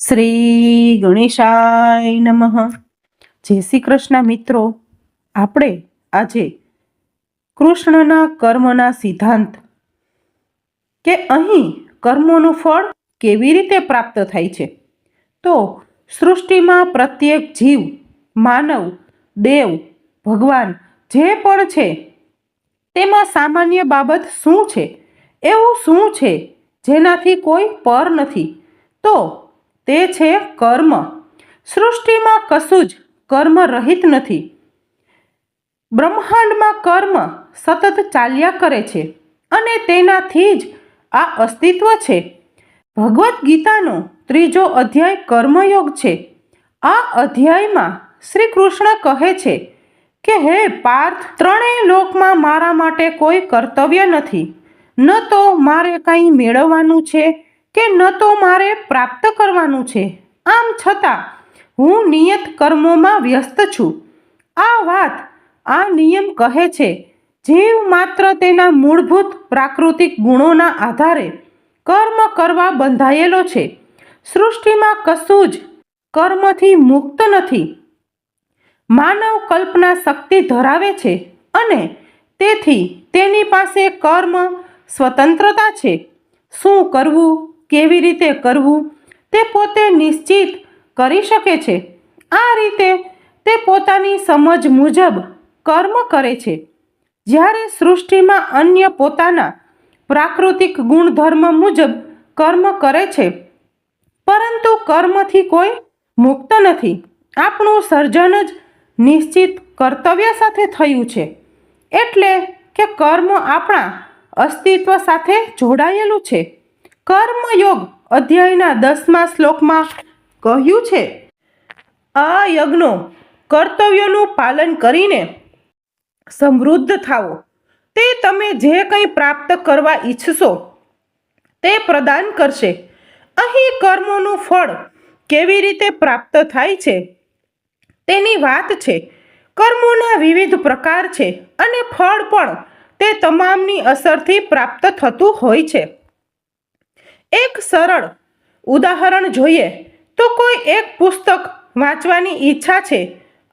શ્રી ગણેશાય નમઃ. જય શ્રી કૃષ્ણ મિત્રો. આપણે આજે કૃષ્ણના કર્મના સિદ્ધાંત કે અહીં કર્મોનું ફળ કેવી રીતે પ્રાપ્ત થાય છે? તો સૃષ્ટિમાં પ્રત્યેક જીવ, માનવ, દેવ, ભગવાન જે પણ છે, તેમાં સામાન્ય બાબત શું છે? એવું શું છે? જેનાથી કોઈ પર નથી. તો તે છે કર્મ. સૃષ્ટિમાં કશું જ કર્મ રહિત નથી. બ્રહ્માંડમાં કર્મ સતત ચાલ્યા કરે છે અને તેનાથી જ આ અસ્તિત્વ છે. ભગવદ્ ગીતાનો ત્રીજો અધ્યાય કર્મયોગ છે. આ અધ્યાયમાં શ્રી કૃષ્ણ કહે છે કે, હે પાર્થ, ત્રણેય લોકમાં મારા માટે કોઈ કર્તવ્ય નથી. ન તો મારે કંઈ મેળવવાનું છે કે ન તો મારે પ્રાપ્ત કરવાનું છે. આમ છતાં, હું નિયત કર્મોમાં વ્યસ્ત છું. આ વાત આ નિયમ કહે છે, જીવ માત્ર તેના મૂળભૂત પ્રાકૃતિક ગુણોના આધારે કર્મ કરવા બંધાયેલો છે. સૃષ્ટિમાં કશું જ કર્મથી મુક્ત નથી. માનવ કલ્પના શક્તિ ધરાવે છે અને તેથી તેની પાસે કર્મ સ્વતંત્રતા છે. શું કરવું? કેવી રીતે કરવું તે પોતે નિશ્ચિત કરી શકે છે. આ રીતે તે પોતાની સમજ મુજબ કર્મ કરે છે. જ્યારે સૃષ્ટિમાં અન્ય પોતાના પ્રાકૃતિક ગુણધર્મ મુજબ કર્મ કરે છે, પરંતુ કર્મથી કોઈ મુક્ત નથી. આપણું સર્જન જ નિશ્ચિત કર્તવ્ય સાથે થયું છે. એટલે કે કર્મ આપણા અસ્તિત્વ સાથે જોડાયેલું છે. કર્મયોગ અધ્યાયના દસમા શ્લોકમાં કહ્યું છે, આ યજ્ઞો કર્તવ્યોનું પાલન કરીને સમૃદ્ધ થાઓ. તે તમે જે કંઈ પ્રાપ્ત કરવા ઈચ્છશો, તે પ્રદાન કરશે. અહીં કર્મોનું ફળ કેવી રીતે પ્રાપ્ત થાય છે, તેની વાત છે. કર્મોના વિવિધ પ્રકાર છે અને ફળ પણ તે તમામની અસરથી પ્રાપ્ત થતું હોય છે. એક સરળ ઉદાહરણ જોઈએ તો કોઈ એક પુસ્તક વાંચવાની ઈચ્છા છે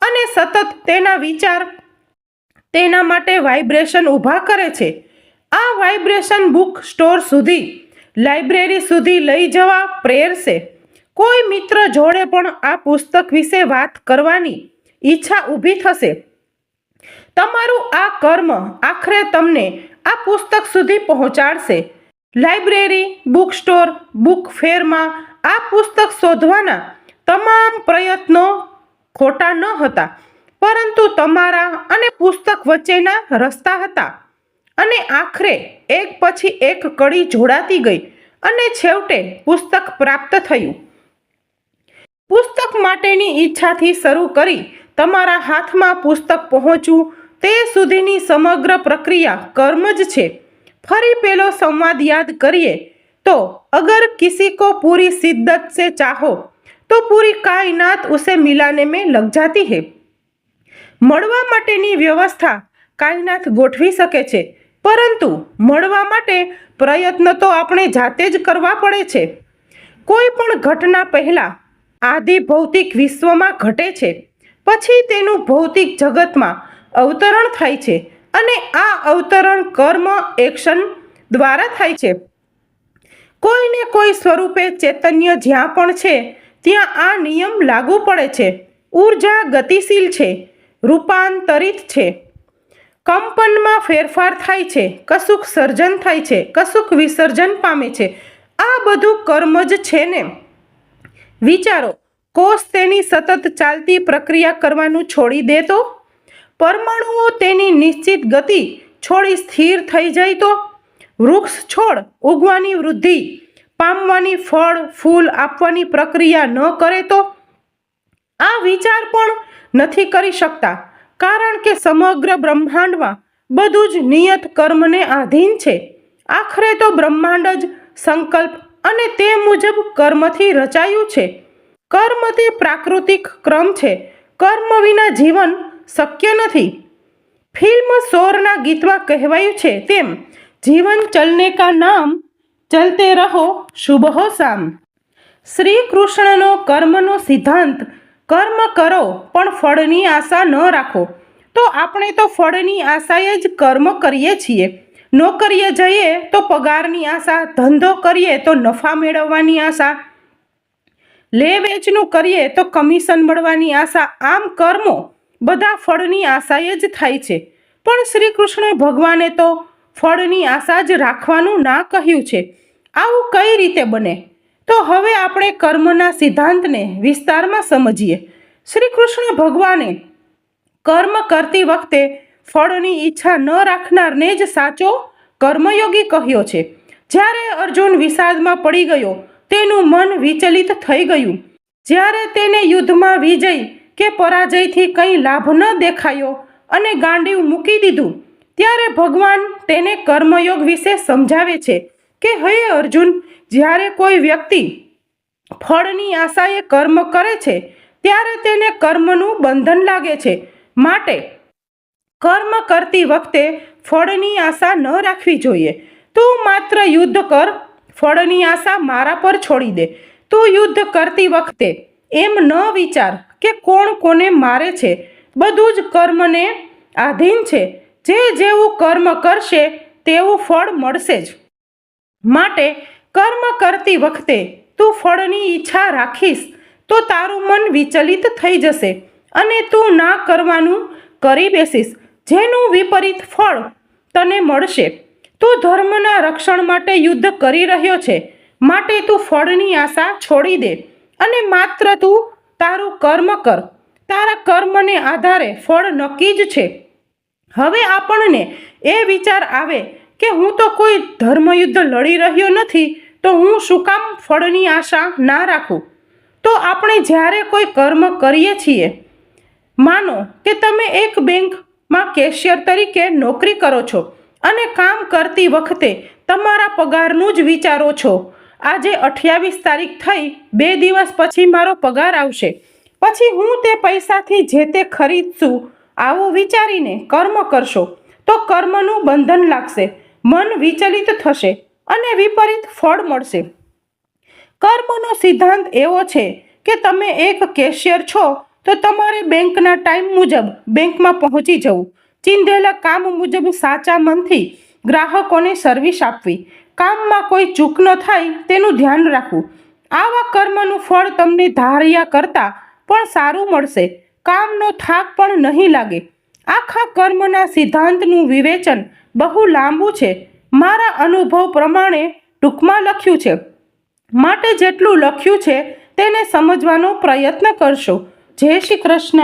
અને સતત તેના વિચાર તેના માટે વાઇબ્રેશન ઊભા કરે છે. આ વાઇબ્રેશન બુક સ્ટોર સુધી, લાઇબ્રેરી સુધી લઈ જવા પ્રેરશે. કોઈ મિત્ર જોડે પણ આ પુસ્તક વિશે વાત કરવાની ઈચ્છા ઊભી થશે. તમારું આ કર્મ આખરે તમને આ પુસ્તક સુધી પહોંચાડશે. લાઇબ્રેરી બુક સ્ટોર બુક ફેરમાં આ પુસ્તક શોધવાના તમામ પ્રયત્નો ખોટા ન હતા, પરંતુ તમારા અને પુસ્તક વચ્ચેના રસ્તા હતા. અને આખરે એક પછી એક કડી જોડાતી ગઈ અને છેવટે પુસ્તક પ્રાપ્ત થયું. પુસ્તક માટેની ઈચ્છાથી શરૂ કરી તમારા હાથમાં પુસ્તક પહોંચવું તે સુધીની સમગ્ર પ્રક્રિયા કર્મ જ છે. ફરી પેલો સંવાદ યાદ કરીએ તો અગર કિસી को पूरी शिद्दत से चाहो तो पूरी कायनात उसे मिलाने में लग जाती है મળવા માટેની વ્યવસ્થા કાયનાથ ગોઠવી શકે છે પરંતુ મળવા માટે પ્રયત્ન તો આપણે જાતે જ કરવા પડે છે કોઈ પણ ઘટના પહેલાં આદિ ભૌતિક વિશ્વમાં ઘટે છે પછી તેનું ભૌતિક જગતમાં અવતરણ થાય છે અને આ અવતરણ કર્મ એક્શન દ્વારા થાય છે. કોઈને કોઈ સ્વરૂપે ચૈતન્ય જ્યાં પણ છે, ત્યાં આ નિયમ લાગુ પડે છે. ઊર્જા ગતિશીલ છે, રૂપાંતરિત છે. કંપનમાં ફેરફાર થાય છે, કશુંક સર્જન થાય છે, કશુંક વિસર્જન પામે છે. આ બધું કર્મ જ છે ને. વિચારો, કોષ તેની સતત ચાલતી પ્રક્રિયા કરવાનું છોડી દે તો? પરમાણુઓ તેની નિશ્ચિત ગતિ છોડી સ્થિર થઈ જાય તો? વૃક્ષ છોડ ઉગવાની વૃદ્ધિ, પામવાની ફળ, ફૂલ આપવાની પ્રક્રિયા ન કરે તો? આ વિચાર પણ નથી કરી શકતા, કારણ કે સમગ્ર બ્રહ્માંડમાં બધું જ નિયત કર્મને આધીન છે. આખરે તો બ્રહ્માંડ જ સંકલ્પ અને તે મુજબ કર્મથી રચાયું છે. કર્મ તે પ્રાકૃતિક ક્રમ છે. કર્મ વિના જીવન શક્ય નથી. ફિલ્મ શોરના ગીતમાં કહેવાયું છે તેમ, જીવન ચલને કા નામ, ચલતે રહો, શુભ હો શામ શ્રી કૃષ્ણનો કર્મનો સિદ્ધાંત, કર્મ કરો, પણ ફળની આશા ન રાખો. તો આપણે તો ફળની આશાએ જ કર્મ કરીએ છીએ. નોકરીએ જઈએ તો પગારની આશા, ધંધો કરીએ તો નફા મેળવવાની આશા. લે વેચનું કરીએ તો કમિશન મળવાની આશા. આમ કર્મો બધા ફળની આશાએ જ થાય છે. પણ શ્રી કૃષ્ણ ભગવાને તો ફળની આશા જ રાખવાનું ના કહ્યું છે. આવું કઈ રીતે બને? તો હવે આપણે કર્મના સિદ્ધાંતને વિસ્તારમાં સમજીએ. શ્રી કૃષ્ણ ભગવાને કર્મ કરતી વખતે ફળની ઈચ્છા ન રાખનારને જ સાચો કર્મયોગી કહ્યો છે. જ્યારે અર્જુન વિષાદમાં પડી ગયો, તેનું મન વિચલિત થઈ ગયું. જ્યારે તેને યુદ્ધમાં વિજય કે પરાજયથી કંઈ લાભ ન દેખાયો અને ગાંડીવ મૂકી દીધું. ત્યારે ભગવાન તેને કર્મયોગ વિશે સમજાવે છે કે, હે અર્જુન, જ્યારે કોઈ વ્યક્તિ ફળની આશાએ કર્મ કરે છે, ત્યારે તેને કર્મનું બંધન લાગે છે. માટે કર્મ કરતી વખતે ફળની આશા ન રાખવી જોઈએ. તું માત્ર યુદ્ધ કર, ફળની આશા મારા પર છોડી દે. તું યુદ્ધ કરતી વખતે એમ ન વિચાર કે કોણ કોને મારે છે. બધું જ કર્મને આધીન છે. જે જેવું કર્મ કરશે, તેવું ફળ મળશે જ. માટે કર્મ કરતી વખતે તું ફળની ઈચ્છા રાખીશ, તો તારું મન વિચલિત થઈ જશે અને તું ના કરવાનું કરી બેસીશ. જેનું વિપરીત ફળ તને મળશે. તું ધર્મના રક્ષણ માટે યુદ્ધ કરી રહ્યો છે. માટે તું ફળની આશા છોડી દે. અને માત્ર તું તારું કર્મ કર. તારા કર્મને આધારે ફળ નક્કી જ છે. હવે આપણને એ વિચાર આવે કે હું તો કોઈ ધર્મયુદ્ધ લડી રહ્યો નથી, તો હું શું કામ ફળની આશા ના રાખું? તો આપણે જ્યારે કોઈ કર્મ કરીએ છીએ, માનો કે તમે એક બેંકમાં કેશિયર તરીકે નોકરી કરો છો અને કામ કરતી વખતે તમારા પગારનું જ વિચારો છો. આજે અઠ્યાવીસ તારીખ થઈ, બે દિવસ પછી મારો પગાર આવશે. પછી હું તે પૈસાથી જે તે ખરીદશું, આવું વિચારીને કર્મ કરશો. તો કર્મનું બંધન લાગશે, મન વિચલિત થશે અને વિપરીત ફળ મળશે. કર્મનો સિદ્ધાંત એવો છે કે તમે એક કેશિયર છો, તો તમારે બેંકના ટાઈમ મુજબ બેંકમાં પહોંચી જવું. ચીંધેલા કામ મુજબ સાચા મનથી ગ્રાહકોને સર્વિસ આપવી. કામમાં કોઈ ચૂક ન થાય તેનું ધ્યાન રાખવું. આવા કર્મનું ફળ તમને ધાર્યા કરતાં પણ સારું મળશે. કામનો થાક પણ નહીં લાગે. આખા કર્મના સિદ્ધાંતનું વિવેચન બહુ લાંબુ છે. મારા અનુભવ પ્રમાણે ટૂંકમાં લખ્યું છે. માટે જેટલું લખ્યું છે તેને સમજવાનો પ્રયત્ન કરશો. જય શ્રી કૃષ્ણ.